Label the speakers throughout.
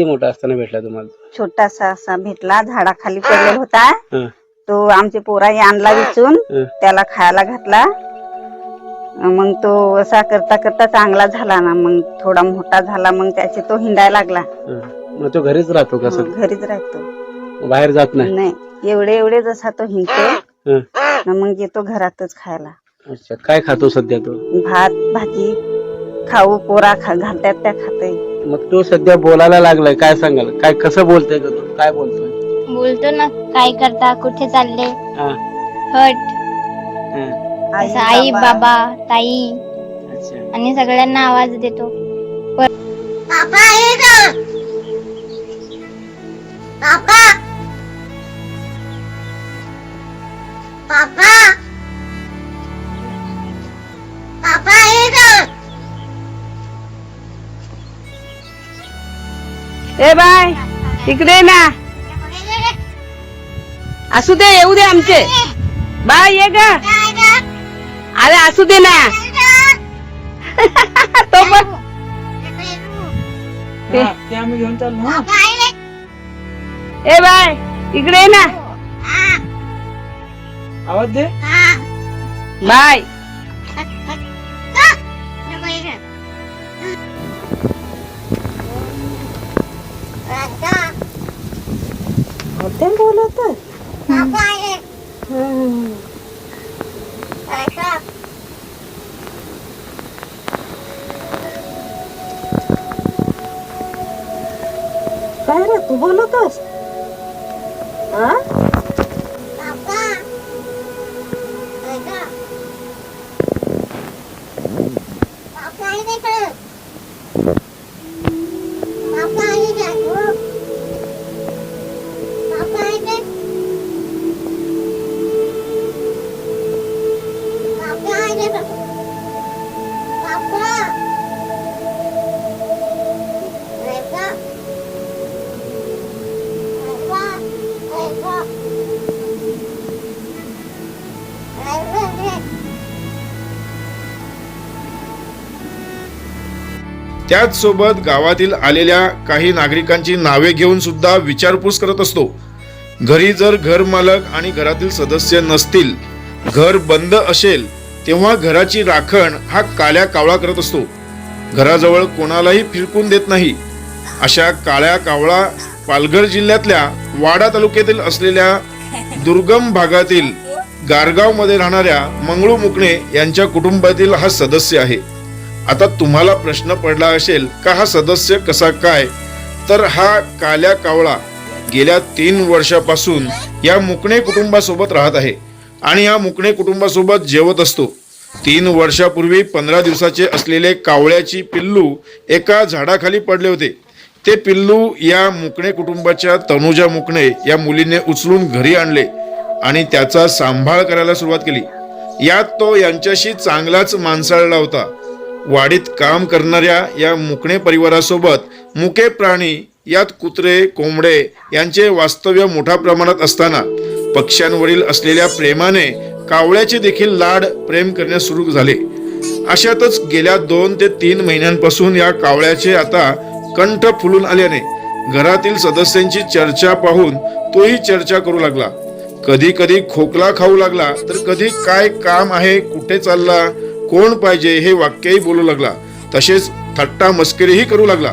Speaker 1: किती मोठा असताना भेटला तुम्हाला?
Speaker 2: छोटासा असा भेटला झाडाखाली पडलेला होता.
Speaker 1: हं,
Speaker 2: तो आमचे पोराही आणला विचून
Speaker 1: हं.
Speaker 2: त्याला खायला घातला. मग तो असा करता करता चांगला झाला ना मग थोडा मोठा झाला मग त्याचे तो हिंडायला लागला.
Speaker 1: हं. मग तो घरीच राहतो का सर
Speaker 2: घरीच राहतो.
Speaker 1: बाहेर जात नाही?
Speaker 2: नाही. एवढे एवढे जसा तो हिंडतो
Speaker 1: हं.
Speaker 2: ना मग येतो घरातच खायला.
Speaker 1: अच्छा. काय खातो सध्या तो?
Speaker 2: भात भाजी खाऊ पोरा खा घालतात त्या खाते
Speaker 1: मग तो सध्या बोलायला लागलाय. काय सांगाल? काय कसं बोलतोय का तो? काय बोलतोय?
Speaker 3: बोलतो ना. काय करता? कुठे चालले?
Speaker 1: हा,
Speaker 3: हट.
Speaker 1: हं.
Speaker 3: असं आई बाबा. ताई.
Speaker 1: अच्छा.
Speaker 3: आणि सगळ्यांना आवाज देतो.
Speaker 2: ए बाय तिकडे ना. असू दे येऊ दे आमचे. बाय ये ग. अरे असू दे ना. तो पण ए बाय इकडे ना.
Speaker 1: आवाज दे.
Speaker 2: बाय. बोलत काय रे तू बोलतस हा
Speaker 4: त्याचसोबत गावातील आलेल्या काही नागरिकांची नावे घेऊन सुद्धा विचारपूस करत असतो. घरी जर घर मालक आणि घरातील सदस्य नसतील घर बंद असेल तेव्हा घराची राखण हा काळ्या कावळा करत असतो. घराजवळ कोणालाही फिरकून देत नाही. अशा काळ्या कावळा पालघर जिल्ह्यातल्या वाडा तालुक्यातील असलेल्या दुर्गम भागातील गारगावमध्ये राहणाऱ्या मंगळू मुकणे यांच्या कुटुंबातील हा सदस्य आहे. आता तुम्हाला प्रश्न पडला असेल का हा सदस्य कसा काय? तर हा काल्या कावळा गेल्या तीन वर्षापासून या मुकणे कुटुंबासोबत राहत आहे आणि या मुकणे कुटुंबासोबत जेवत असतो. तीन वर्षापूर्वी पंधरा दिवसाचे असलेले कावळ्याची पिल्लू एका झाडाखाली पडले होते. ते पिल्लू या मुकणे कुटुंबाच्या तनुजा मुकणे या मुलीने उचलून घरी आणले आणि त्याचा सांभाळ करायला सुरुवात केली. यात तो यांच्याशी चांगलाच माणसाळला होता. वाडीत काम करणाऱ्या या मुकणे परिवारासोबत मुके प्राणी यात कुत्रे कोंबडे यांचे वास्तव्य मोठ्या प्रमाणात असताना पक्ष्यांवरील असलेल्या प्रेमाने कावळ्याचे देखील लाड प्रेम करण्यास सुरू झाले. अशातच गेल्या दोन ते तीन महिन्यांपासून या कावळ्याचे आता कंठ फुलून आल्याने घरातील सदस्यांची चर्चा पाहून तोही चर्चा करू लागला. कधी कधी खोकला खाऊ लागला तर कधी काय काम आहे कुठे चालला कोण पाहिजे हे वाक्यही बोलू लागला. तसेच थट्टा मस्करीही करू लागला.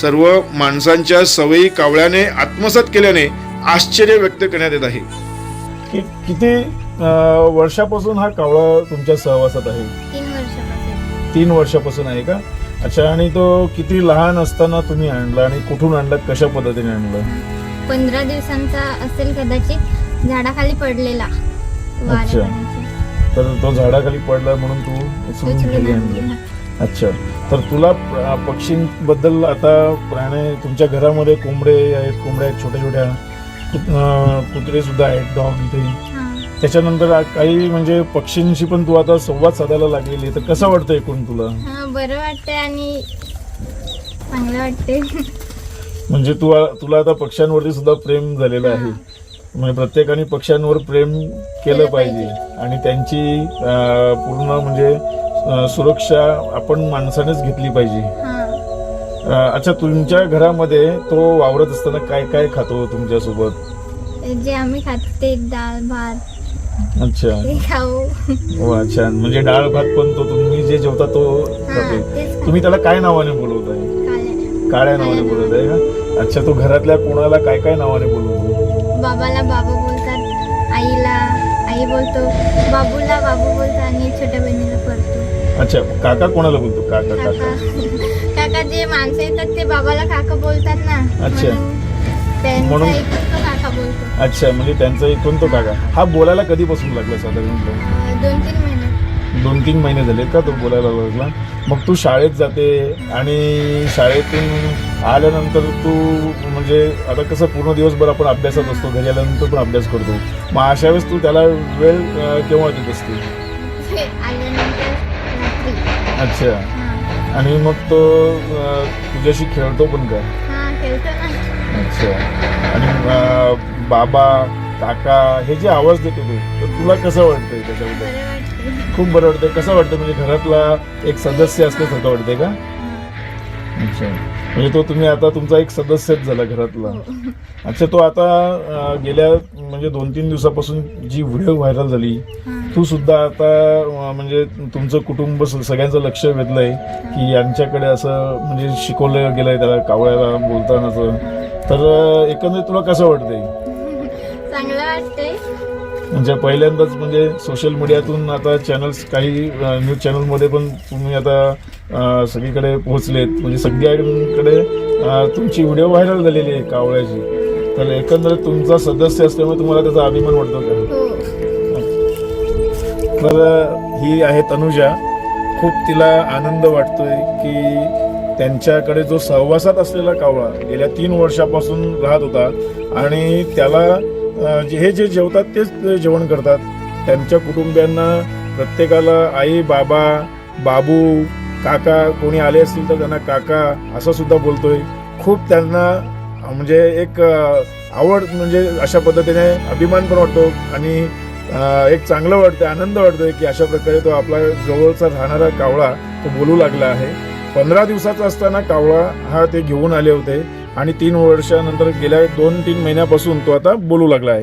Speaker 4: सर्व माणसांच्या सवयी कावळ्याने आत्मसात केल्याने आश्चर्य व्यक्त करण्यात येत आहे.
Speaker 5: कि किती वर्षापासून हा कावळा तुमच्या सहवासात आहे?
Speaker 3: तीन वर्षापासून.
Speaker 5: तीन वर्षापासून आहे का? अच्छा आणि तो किती लहान असताना तुम्ही आणला आणि कुठून आणला? कशा पद्धतीने आणलं?
Speaker 3: पंधरा दिवसांचा असेल कदाचित. झाडाखाली पडलेला. वाऱ्यापाण्याचे.
Speaker 5: तर तो झाडाखाली पडला म्हणून तू
Speaker 3: आणली.
Speaker 5: आणलं अच्छा तर तुला पक्षींबद्दल आता प्राणी तुमच्या घरामध्ये कोंबडे आहेत कोंबड्या आहेत छोट्या छोट्या कुत्रे सुद्धा आहेत डॉग इथे. त्याच्यानंतर काही म्हणजे पक्षींशी पण तू आता संवाद साधायला लागलेली आहे. तर कसं वाटतं एकूण तुला
Speaker 3: हा बरं वाटतंय आणि चांगलं वाटते
Speaker 5: म्हणजे तू तुला आता पक्ष्यांवरती सुद्धा प्रेम झालेलं आहे म्हणजे प्रत्येकाने पक्ष्यांवर प्रेम केलं पाहिजे. आणि त्यांची पूर्ण म्हणजे सुरक्षा आपण माणसानेच घेतली पाहिजे.
Speaker 4: अच्छा तुमच्या घरामध्ये तो वावरत असताना काय काय खातो तुमच्यासोबत?
Speaker 3: जे आम्ही खातो ते डाळ भात.
Speaker 4: अच्छा.
Speaker 3: खाऊ.
Speaker 4: हो अच्छा. म्हणजे डाळ भात पण तो तुम्ही जे जेवता तो खाते. तुम्ही त्याला काय नावाने बोलवताय?
Speaker 3: काळ्या
Speaker 4: काळ्या नावाने बोलत आहे का? अच्छा तो घरातल्या कोणाला काय काय नावाने बोलवतो?
Speaker 3: बाबाला बाबा बोलतात आईला आई बोलतो बाबूला बाबू बोलतो आणि छोट्या बहिणीला करतो.
Speaker 4: अच्छा काका कोणाला बोलतो? काका
Speaker 3: काका.
Speaker 4: काका.
Speaker 3: जे माणसं येतात ते बाबाला काका बोलतात ना.
Speaker 4: अच्छा.
Speaker 3: म्हणून त्यांचा तो काका बोलतो.
Speaker 4: अच्छा म्हणजे त्यांचा इथून तो काका. हा बोलायला कधीपासून लागला साधारणतः?
Speaker 3: अं, दोन तीन महिने.
Speaker 4: दोन तीन महिने झाले का तो बोलायला लागला? मग तू शाळेत जाते आणि शाळेतून आल्यानंतर तू म्हणजे आता कसं पूर्ण दिवसभर आपण अभ्यासात असतो घरी आल्यानंतर पण अभ्यास करतो. मग अशा वेळेस तू त्याला वेळ केव्हा देत असते? अच्छा. आणि मग तो तुझ्याशी खेळतो पण का?
Speaker 3: हा
Speaker 4: अच्छा. आणि बाबा काका हे जे आवाज देतो तू तर तुला कसं वाटतंय त्याच्याबद्दल? खूप बरं वाटतंय. कसं वाटतं म्हणजे घरातला एक सदस्य असल्यासारखं वाटतंय का? अच्छा. म्हणजे तो तुम्ही आता तुमचा एक सदस्यच झाला घरातला. अच्छा तो आता गेल्या म्हणजे दोन तीन दिवसापासून जी व्हिडिओ व्हायरल झाली
Speaker 3: हा.
Speaker 4: तू सुद्धा आता म्हणजे तुमचं कुटुंब सगळ्यांचं लक्ष वेधलंय की यांच्याकडे असं म्हणजे शिकवलं गेलंय त्याला कावळ्याला बोलतानाचं. तर एकंदरीत तुला कसं वाटतंय?
Speaker 3: चांगलं वाटतंय.
Speaker 4: म्हणजे पहिल्यांदाच म्हणजे सोशल मीडियातून आता चॅनल्स काही न्यूज चॅनलमध्ये पण तुम्ही आता सगळीकडे पोहोचलेत. म्हणजे सगळ्यांकडे तुमची व्हिडिओ व्हायरल झालेली आहे कावळ्याची. तर एकंदरीत तुमचा सदस्य असल्यामुळे तुम्हाला त्याचा अभिमान वाटतो का?
Speaker 3: हो.
Speaker 4: तर ही आहे तनुजा. खूप तिला आनंद वाटतोय की त्यांच्याकडे जो सहवासात असलेला कावळा गेल्या तीन वर्षापासून राहत होता आणि त्याला जे- हे जे जेवतात तेच जेवण करतात. त्यांच्या कुटुंबियांना प्रत्येकाला आई बाबा बाबू काका कोणी आले असतील तर त्यांना काका असं सुद्धा बोलतोय. खूप त्यांना म्हणजे एक आवड म्हणजे अशा पद्धतीने अभिमान पण वाटतो आणि एक चांगलं वाटतं आनंद वाटतोय की अशा प्रकारे तो आपला जवळचा राहणारा कावळा तो बोलू लागला आहे. पंधरा दिवसाचा असताना कावळा हा ते घेऊन आले होते आणि तीन वर्षानंतर गेल्या दोन तीन महिन्यापासून तो आता बोलू लागला आहे.